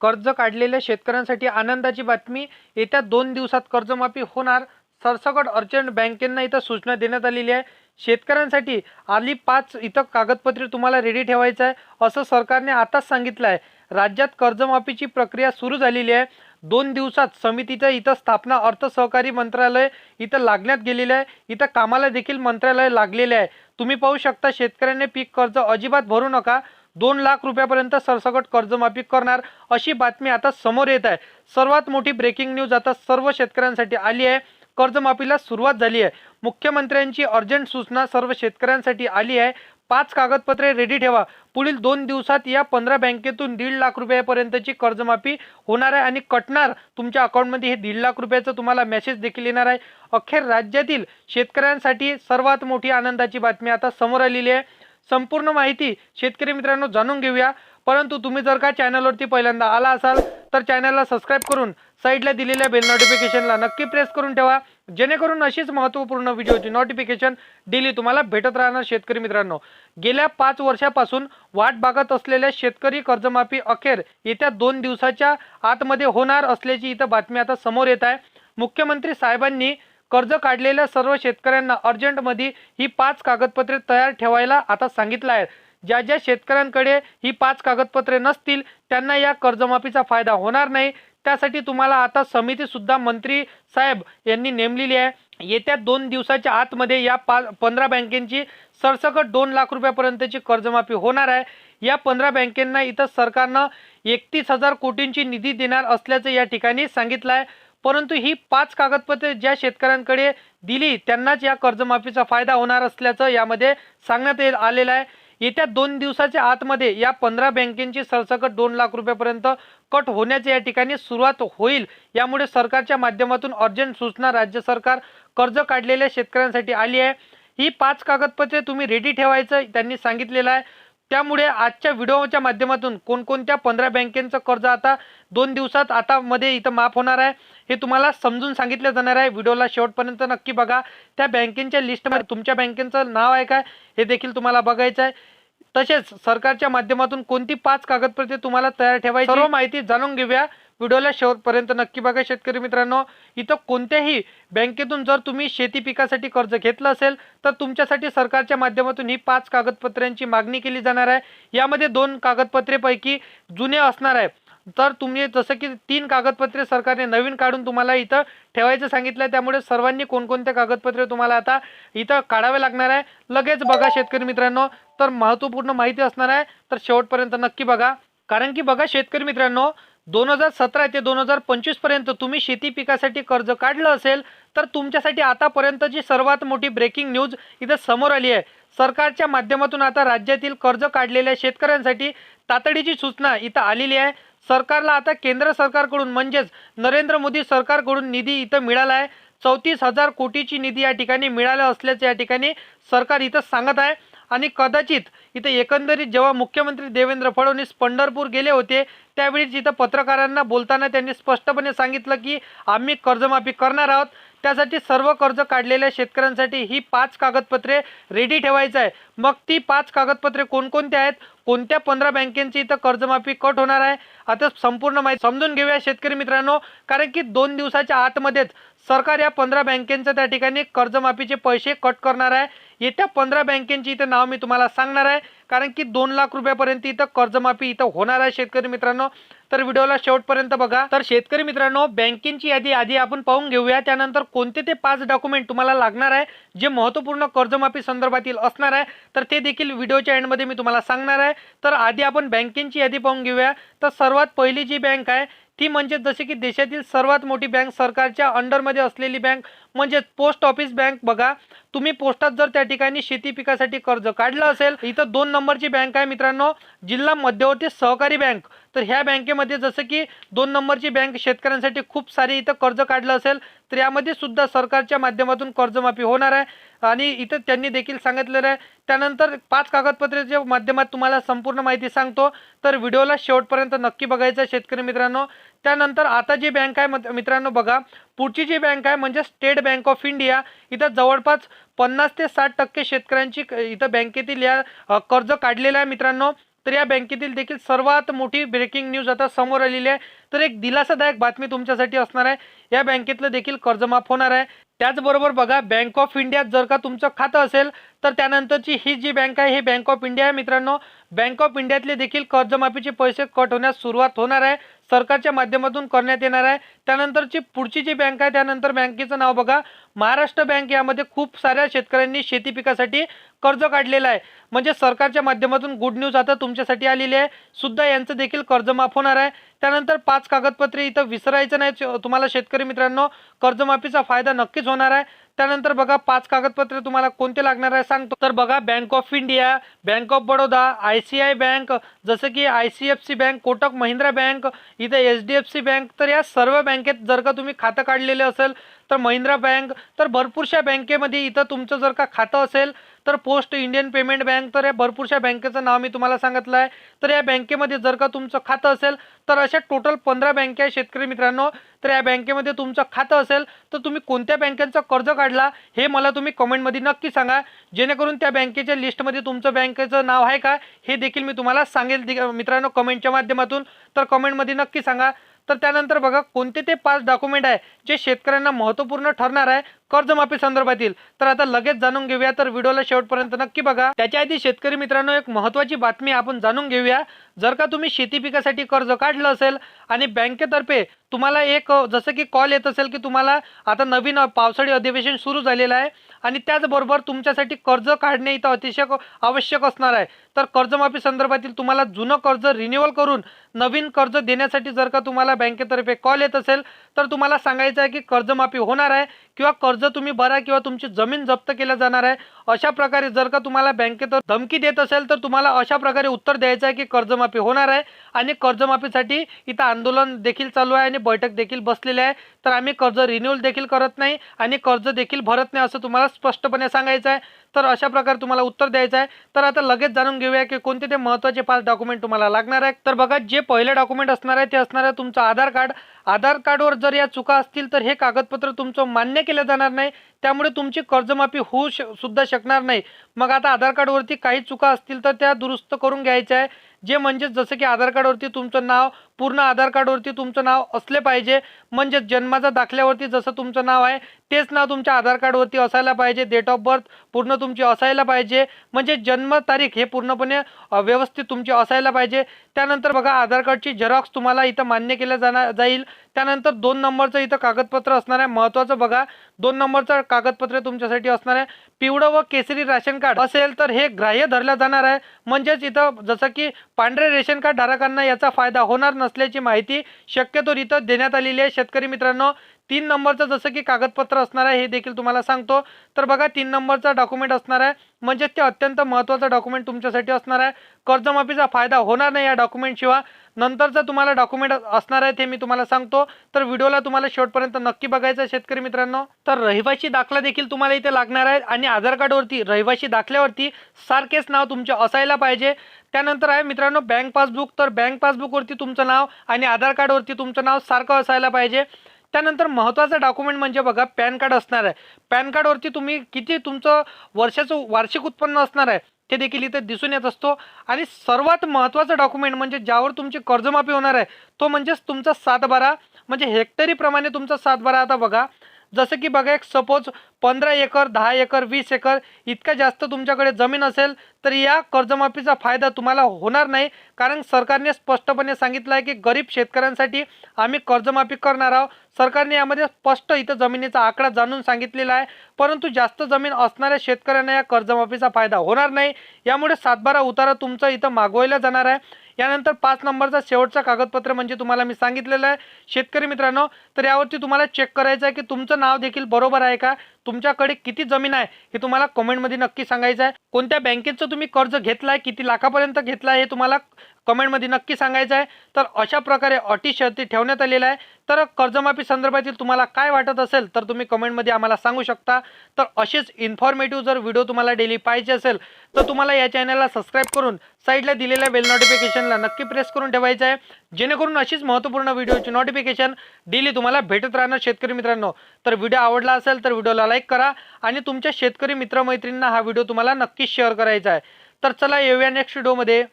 कर्ज काढलेल्या शेतकऱ्यांसाठी आनंदाची बातमी. येत्या दोन दिवसात कर्जमाफी होणार. सरसकट अर्जंट बँकेंना इथं सूचना देण्यात आलेली आहे. शेतकऱ्यांसाठी आली पाच इथं कागदपत्रे तुम्हाला रेडी ठेवायचं आहे. असं सरकारने आताच सांगितलं आहे राज्यात कर्जमाफीची प्रक्रिया सुरू झालेली आहे. दोन दिवसात समितीचं इथं स्थापना अर्थ सहकारी मंत्रालय इथं लागण्यात गेलेलं आहे. इथं कामाला देखील मंत्रालय लागलेले आहे. तुम्ही पाहू शकता शेतकऱ्यांनी पीक कर्ज अजिबात भरू नका. दोन लाख रुपयापर्यंत सरसकट कर्जमाफी करणार अशी बातमी आता समोर येत आहे. सर्वात मोठी ब्रेकिंग न्यूज आता सर्व शेतकऱ्यांसाठी आली आहे. कर्जमाफीला सुरुवात झाली आहे. मुख्यमंत्र्यांची अर्जंट सूचना सर्व शेतकऱ्यांसाठी आली आहे. पाच कागदपत्रे रेडी ठेवा. पुढील दोन दिवसात या पंधरा बँकेतून दीड लाख रुपयापर्यंतची कर्जमाफी होणार आहे आणि कटणार तुमच्या अकाउंटमध्ये हे दीड लाख रुपयाचं तुम्हाला मेसेज देखील येणार आहे. अखेर राज्यातील शेतकऱ्यांसाठी सर्वात मोठी आनंदाची बातमी आता समोर आलेली आहे. संपूर्ण माहिती शेतकरी मित्रांनो जाणून घेऊया. परंतु तुम्ही जर का चॅनलवरती पहिल्यांदा आला असाल तर चॅनलला सबस्क्राईब करून साईडला दिलेल्या बेल नोटिफिकेशनला नक्की प्रेस करून ठेवा. जेणेकरून अशीच महत्त्वपूर्ण व्हिडिओची नोटिफिकेशन डेली तुम्हाला भेटत राहणार शेतकरी मित्रांनो. गेल्या पाच वर्षापासून वाट बघत असलेल्या शेतकरी कर्जमाफी अखेर येत्या दोन दिवसाच्या आतमध्ये होणार असल्याची इथं बातमी आता समोर येत आहे. मुख्यमंत्री साहेबांनी कर्ज काढलेल्या सर्व शेतकऱ्यांना अर्जंटमध्ये ही पाच कागदपत्रे तयार ठेवायला आता सांगितलं आहे. ज्या ज्या शेतकऱ्यांकडे ही पाच कागदपत्रे नसतील त्यांना या कर्जमाफीचा फायदा होणार नाही. त्यासाठी तुम्हाला आता समितीसुद्धा मंत्री साहेब यांनी नेमलेली आहे. येत्या दोन दिवसाच्या आतमध्ये या पा पंधरा बँकेची सरसकट दोन लाख रुपयापर्यंतची कर्जमाफी होणार आहे. या पंधरा बँकेंना इथं सरकारनं एकतीस हजार कोटींची निधी देणार असल्याचं या ठिकाणी सांगितलं आहे. परंतु ही पाच कागदपत्रे ज्या शेतकऱ्यांकडे दिली त्यांनाच या कर्जमाफीचा फायदा होणार असल्याचं यामध्ये सांगण्यात येत आलेलं आहे. येत्या दोन दिवसाच्या आतमध्ये या पंधरा बँकेची सरसकट दोन लाख रुपयापर्यंत कट होण्याची या ठिकाणी सुरुवात होईल. यामुळे सरकारच्या माध्यमातून अर्जंट सूचना राज्य सरकार कर्ज काढलेल्या शेतकऱ्यांसाठी आली आहे. ही पाच कागदपत्रे तुम्ही रेडी ठेवायचं त्यांनी सांगितलेलं आहे. त्यामुळे आजच्या व्हिडिओच्या माध्यमातून कोणकोणत्या पंधरा बँकेचं कर्ज आता दोन दिवसात आता मध्ये इथं माफ होणार आहे हे तुम्हाला समजून सांगितलं जाणार आहे. व्हिडिओला शेवटपर्यंत नक्की बघा. त्या बँकेच्या लिस्टमध्ये तुमच्या बँकेचं नाव आहे काय हे देखील तुम्हाला बघायचं आहे. तसेच सरकारच्या माध्यमातून कोणती पाच कागदपत्रे तुम्हाला तयार ठेवायची सर्व माहिती जाणून घेऊया. व्हिडिओला शेवटपर्यंत नक्की बघा शेतकरी मित्रांनो. इथं कोणत्याही बँकेतून जर तुम्ही शेती पिकासाठी कर्ज घेतलं असेल तर तुमच्यासाठी सरकारच्या माध्यमातून ही पाच कागदपत्रांची मागणी केली जाणार आहे. यामध्ये दोन कागदपत्रेपैकी जुने असणार आहे. तर तुम्ही जसं की तीन कागदपत्रे सरकारने नवीन काढून तुम्हाला इथं ठेवायचं सांगितलं त्यामुळे सर्वांनी कोणकोणते कागदपत्रे तुम्हाला आता इथं काढावे लागणार आहे. लगेच बघा शेतकरी मित्रांनो. तर महत्त्वपूर्ण माहिती असणार आहे. तर शेवटपर्यंत नक्की बघा. कारण की बघा शेतकरी मित्रांनो दोन हजार सतरा ते दोन हजार पंचवीसपर्यंत तुम्ही शेती पिकासाठी कर्ज काढलं असेल तर तुमच्यासाठी आतापर्यंतची सर्वात मोठी ब्रेकिंग न्यूज इथं समोर आली आहे. सरकारच्या माध्यमातून आता राज्यातील कर्ज काढलेल्या शेतकऱ्यांसाठी तातडीची सूचना इथं आलेली आहे. सरकारला आता केंद्र सरकारकडून म्हणजेच नरेंद्र मोदी सरकारकडून निधी इथं मिळाला आहे. चौतीस हजार कोटीची निधी या ठिकाणी मिळाला असल्याचं या ठिकाणी सरकार इथं सांगत आहे. आणि कदाचित इथं एकंदरीत जेव्हा मुख्यमंत्री देवेंद्र फडणवीस पंढरपूर गेले होते त्यावेळी इथं पत्रकारांना बोलताना त्यांनी स्पष्टपणे सांगितलं की आम्ही कर्जमाफी करणार आहोत. त्यासाठी सर्व कर्ज काढलेल्या शेतकऱ्यांसाठी ही पाच कागदपत्रे रेडी ठेवायचं आहे. मग ती पाच कागदपत्रे कोणकोणती आहेत? कोणत्या पंधरा बँकेची इथं कर्जमाफी कट होणार आहे? आता संपूर्ण माहिती समजून घेऊया शेतकरी मित्रांनो कारण की दोन दिवसाच्या आतमध्येच सरकार या पंधरा बँकेचं त्या ठिकाणी कर्जमाफीचे पैसे कट करणार आहे. येत्या पंधरा बँकेची इथं नाव मी तुम्हाला सांगणार आहे. कारण की दोन लाख रुपयापर्यंत इथं कर्जमाफी इथं होणार आहे शेतकरी मित्रांनो. तर व्हिडिओला शेवटपर्यंत बघा. तर शेतकरी मित्रांनो बँकेची यादी आधी आपण पाहून घेऊया. त्यानंतर कोणते ते पाच डॉक्युमेंट तुम्हाला लागणार आहे जे महत्त्वपूर्ण कर्जमाफी संदर्भातील असणार आहे तर ते देखील व्हिडिओच्या एंडमध्ये मी तुम्हाला सांगणार आहे. तर आधी आपण बँकेची यादी पाहून घेऊया. तर सर्वात पहिली जी बँक आहे ती म्हणजे जसे की देशातील सर्वात मोठी बँक सरकारच्या अंडरमध्ये असलेली बँक म्हणजे पोस्ट ऑफिस बँक. बघा तुम्ही पोस्टात जर त्या ठिकाणी शेती पिकासाठी कर्ज काढलं असेल इथं दोन नंबरची बँक आहे मित्रांनो जिल्हा मध्यवर्ती सहकारी बँक. तर ह्या बँकेमध्ये जसं की दोन नंबरची बँक शेतकऱ्यांसाठी खूप सारी इथं कर्ज काढलं असेल तर यामध्ये सुद्धा सरकारच्या माध्यमातून कर्जमाफी होणार आहे. आणि इथं त्यांनी देखील सांगितलेलं आहे त्यानंतर पाच कागदपत्रेच्या माध्यमात तुम्हाला संपूर्ण माहिती सांगतो तर व्हिडिओला शेवटपर्यंत नक्की बघायचं आहे शेतकरी मित्रांनो. त्यानंतर आता जी बँक आहे मित्रांनो बघा पुढची जी बँक आहे म्हणजे स्टेट बँक ऑफ इंडिया इथं जवळपास पन्नास ते साठ टक्के शेतकऱ्यांची क- इथं बँकेतील या कर्ज काढलेलं आहे मित्रांनो. तर या बँकेतील देखील सर्वात मोठी ब्रेकिंग न्यूज आता समोर आलेली आहे. तर एक दिलासादायक बातमी तुमच्यासाठी असणार आहे. या बँकेतलं देखील कर्जमाफ होणार आहे. त्याचबरोबर बघा बँक ऑफ इंडियात जर का तुमचं खातं असेल तर त्यानंतरची ही जी बँक आहे ही बँक ऑफ इंडिया आहे मित्रांनो. बँक ऑफ इंडियातले देखील कर्जमाफीचे पैसे कट होण्यास सुरुवात होणार आहे. सरकारच्या माध्यमातून करण्यात येणार आहे. त्यानंतरची पुढची जी बँक आहे त्यानंतर बँकेचं नाव बघा. महाराष्ट्र बँक यामध्ये खूप साऱ्या शेतकऱ्यांनी शेती पिकासाठी कर्ज काढलेलं आहे. म्हणजे सरकारच्या माध्यमातून गुड न्यूज आता तुमच्यासाठी आलेली आहे. सुद्धा यांचं देखील कर्जमाफ होणार आहे. त्यानंतर पाच कागदपत्रे इथं विसरायचं नाही. तुम्हाला शेतकरी मित्रांनो कर्जमाफीचा फायदा नक्कीच होणार आहे. त्यानंतर बघा पाच कागदपत्रे तुम्हाला कोणते लागणार आहे सांगतो. तर बघा bank of India bank of Baroda I C I bank जसं की I C F C bank Kotak Mahindra bank इथं H D F C bank तर या सर्व बँकेत जर का तुम्ही खातं काढलेलं असेल तर महिंद्रा बँक तर भरपूरशा बँकेमध्ये इथं तुमचं जर का खातं असेल तर पोस्ट इंडियन पेमेंट बँक तर या भरपूरशा बँकेचं नाव मी तुम्हाला सांगितलं आहे. तर या बँकेमध्ये जर का तुमचं खातं असेल तर अशा टोटल पंधरा बँके आहे शेतकरी मित्रांनो. तर या बँकेमध्ये तुमचं खातं असेल तर तुम्ही कोणत्या बँकेचं कर्ज काढला हे मला तुम्ही कमेंटमध्ये नक्की सांगा. जेणेकरून त्या बँकेच्या लिस्टमध्ये तुमचं बँकेचं नाव आहे का हे देखील मी तुम्हाला सांगेल मित्रांनो कमेंटच्या माध्यमातून. तर कमेंटमध्ये नक्की सांगा. तर त्यानंतर बघा कोणते ते पाच डॉक्युमेंट आहे जे शेतकऱ्यांना महत्त्वपूर्ण ठरणार आहे कर्जमाफी संदर्भातील. तर आता लगेच जाणून घेऊया तर व्हिडिओला शेवटपर्यंत नक्की बघा. त्याच्या आधी शेतकरी मित्रांनो एक महत्त्वाची बातमी आपण जाणून घेऊया. जर का तुम्ही शेती पिकासाठी कर्ज काढलं असेल आणि बँकेतर्फे तुम्हाला एक जसं की कॉल येत असेल की तुम्हाला आता नवीन पावसाळी अधिवेशन सुरू झालेलं आहे आणि त्याचबरोबर तुमच्यासाठी कर्ज काढणे इथं अतिशय आवश्यक असणार आहे. तर कर्जमाफी संदर्भातील तुम्हाला जुनं कर्ज रिन्युअल करून नवीन कर्ज देण्यासाठी जर का तुम्हाला बँकेतर्फे कॉल येत असेल तर तुम्हाला सांगायचं आहे की कर्जमाफी होणार आहे किंवा कर्ज तुम्ही भरा किंवा तुमची जमीन जप्त केल्या जाणार आहे अशा प्रकारे जर का तुम्हाला बँकेत धमकी देत असेल तर तुम्हाला अशा प्रकारे उत्तर द्यायचं आहे की कर्जमाफी होणार आहे आणि कर्जमाफीसाठी इथं आंदोलन देखील चालू आहे आणि बैठक देखील बसलेली आहे. तर आम्ही कर्ज रिन्युअल देखील करत नाही आणि कर्ज देखील भरत नाही असं तुम्हाला स्पष्टपणे सांगायचं आहे. तर अशा प्रकारे तुम्हाला उत्तर द्यायचं आहे. तर आता लगेच जाणून घेऊया की कोणते ते महत्त्वाचे पाच डॉक्युमेंट तुम्हाला लागणार आहे तर बघा जे पहिले डॉक्युमेंट असणार आहे ते असणार आहे तुमचं आधार कार्ड. आधार कार्डवर जर या चुका असतील तर हे कागदपत्र तुमचं मान्य केलं जाणार नाही. त्यामुळे तुमची कर्जमाफी होऊ श सुद्धा शकणार नाही. मग आता आधार कार्डवरती काही चुका असतील तर त्या दुरुस्त करून घ्यायच्या आहे. जे म्हणजे जसं की आधार कार्डवरती तुमचं नाव पूर्ण आधार कार्डवरती तुमचं नाव असले पाहिजे. म्हणजे जन्माच्या दाखल्यावरती जसं तुमचं नाव आहे तेच नाव तुमच्या आधार कार्डवरती असायला पाहिजे. डेट ऑफ बर्थ पूर्ण तुमची असायला पाहिजे. म्हणजे जन्मतारीख हे पूर्णपणे व्यवस्थित तुमची असायला पाहिजे. त्यानंतर बघा आधार कार्डची झेरॉक्स तुम्हाला इथं मान्य केलं जाणार जाईल. त्यानंतर दोन नंबरचं इथं कागदपत्र असणार आहे. महत्त्वाचं बघा दोन नंबरचं कागदपत्र तुमच्यासाठी असणार आहे. पिवळं व केसरी राशन कार्ड असेल तर हे ग्राह्य धरलं जाणार आहे. म्हणजेच इथं जसं की पांढरे रेशन कार्ड धारकांना याचा फायदा होणार नसल्याची माहिती शक्यतो इथं देण्यात आलेली आहे. शेतकरी मित्रांनो तीन नंबरचं जसं की कागदपत्र असणार आहे हे देखील तुम्हाला सांगतो. तर बघा तीन नंबरचा डॉक्युमेंट असणार आहे. म्हणजेच ते अत्यंत महत्त्वाचं डॉक्युमेंट तुमच्यासाठी असणार आहे. कर्जमाफीचा फायदा होणार नाही या डॉक्युमेंटशिवाय नंतरचं तुम्हाला डॉक्युमेंट असणार आहे ते मी तुम्हाला सांगतो. तर व्हिडिओला तुम्हाला शेवटपर्यंत नक्की बघायचं आहे शेतकरी मित्रांनो. तर रहिवाशी दाखला देखील तुम्हाला इथे लागणार आहे आणि आधार कार्डवरती रहिवाशी दाखल्यावरती सारखेच नाव तुमचे असायला पाहिजे. त्यानंतर आहे मित्रांनो बँक पासबुक तर बँक पासबुकवरती तुमचं नाव आणि आधार कार्डवरती तुमचं नाव सारखं असायला पाहिजे. त्यानंतर महत्त्वाचं डॉक्युमेंट म्हणजे बघा पॅन कार्ड असणार आहे. पॅन कार्डवरती तुम्ही किती तुमचं वर्षाचं वार्षिक उत्पन्न असणार आहे ते देखील इथे दिसून येत असतो. आणि सर्वात महत्त्वाचं डॉक्युमेंट म्हणजे ज्यावर तुमची कर्जमाफी होणार आहे तो म्हणजेच तुमचा सातबारा. म्हणजे हेक्टरीप्रमाणे तुमचा सातबारा आता बघा. जसं की बघा एक सपोज पंधरा एकर दहा एकर वीस एकर इतका जास्त तुमच्याकडे जमीन असेल तर या कर्जमाफीचा फायदा तुम्हाला होणार नाही कारण सरकारने स्पष्टपणे सांगितलं आहे की गरीब शेतकऱ्यांसाठी आम्ही कर्जमाफी करणार आहोत. सरकारने यामध्ये स्पष्ट इथं जमिनीचा आकडा जाणून सांगितलेला आहे. परंतु जास्त जमीन असणाऱ्या शेतकऱ्यांना या कर्जमाफीचा फायदा होणार नाही. यामुळे सातबारा उतारा तुमचं इथं मागवायला जाणार आहे. यानंतर पाच नंबरचा शेवटचा कागदपत्र म्हणजे तुम्हाला मी सांगितलेलं आहे. शेतकरी मित्रांनो तर यावरती तुम्हाला चेक करायचं आहे की तुमचं नाव देखील बरोबर आहे का? तुमच्याकडे किती जमीन आहे हे तुम्हाला कमेंटमध्ये नक्की सांगायचं आहे. कोणत्या बँकेचं तुम्ही कर्ज घेतलं आहे किती लाखापर्यंत घेतलं आहे हे तुम्हाला कमेंटमध्ये नक्की सांगायचं आहे. तर अशा प्रकारे अटी शर्ती ठेवण्यात आलेल्या आहे. तर कर्जमाफी संदर्भातील तुम्हाला काय वाटत असेल तर तुम्ही कमेंटमध्ये आम्हाला सांगू शकता. तर असेच इन्फॉर्मेटिव्ह जर व्हिडिओ तुम्हाला डेली पाहिजे असेल तर तुम्हाला या चॅनलला सबस्क्राईब करून साईडला दिलेल्या बेल नोटिफिकेशनला नक्की प्रेस करून ठेवायचं आहे. जेणेकरून अशीच महत्त्वपूर्ण व्हिडिओची नोटिफिकेशन डेली तुम्हाला भेटत राहणार शेतकरी मित्रांनो. तर व्हिडिओ आवडला असेल तर व्हिडिओला लाईक करा आणि तुमच्या शेतकरी मित्रमैत्रींना हा व्हिडिओ तुम्हाला नक्कीच शेअर करायचा आहे. तर चला येऊया नेक्स्ट व्हिडिओमध्ये